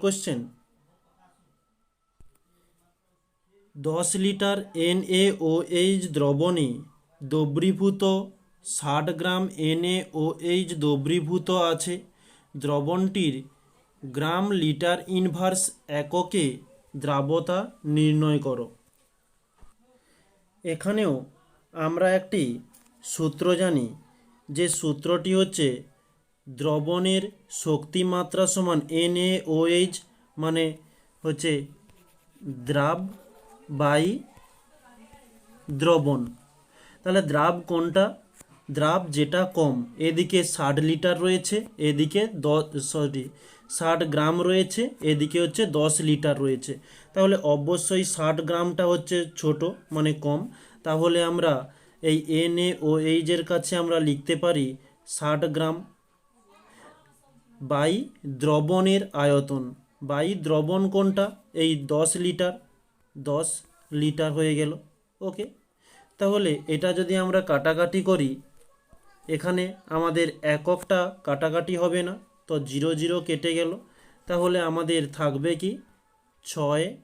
Question দশ litre NaOH দ্রবণে দ্রবীভূত ষাট গ্রাম এনএওএইচ দ্রবীভূত আছে। দ্রবণটির গ্রাম লিটার ইনভার্স এককে দ্রাবতা নির্ণয় করো। এখানেও আমরা একটি সূত্র জানি। যে সূত্রটি হচ্ছে দ্রবণের শক্তিমাত্রা সমান এনএওএইচ মানে হচ্ছে দ্রাব বাই দ্রবণ। তাহলে দ্রাব কোনটা? দ্রাব যেটা কম, এদিকে ষাট লিটার রয়েছে, এদিকে দশ সরি ষাট গ্রাম রয়েছে, এদিকে হচ্ছে দশ লিটার রয়েছে। তাহলে অবশ্যই ষাট গ্রামটা হচ্ছে ছোট মানে কম। তাহলে আমরা এই এন এ ও কাছে আমরা লিখতে পারি ষাট গ্রাম। বাই দ্রবণের আয়তন। বাই দ্রবণ কোনটা? এই দশ লিটার। দশ লিটার হয়ে গেল। ওকে। তাহলে এটা যদি আমরা কাটাকাটি করি, এখানে আমাদের এককটা কাটাকাটি হবে না, তো জিরো জিরো কেটে গেল। তাহলে আমাদের থাকবে কি? ছয়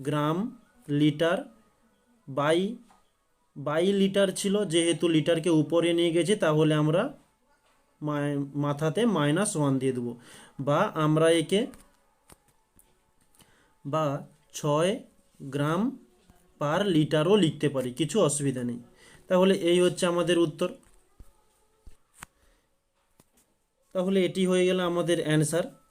gram litre. By by litre ছিল, যেহেতু লিটারকে উপরে নিয়ে গেছে, তাহলে আমরা মাথাতে মাইনাস ওয়ান দিয়ে দেবো। বা আমরা একে বা ছয় গ্রাম পার লিটারও লিখতে পারি, কিছু অসুবিধা নেই। তাহলে এই হচ্ছে আমাদের উত্তর। তাহলে এটি হয়ে গেল আমাদের অ্যান্সার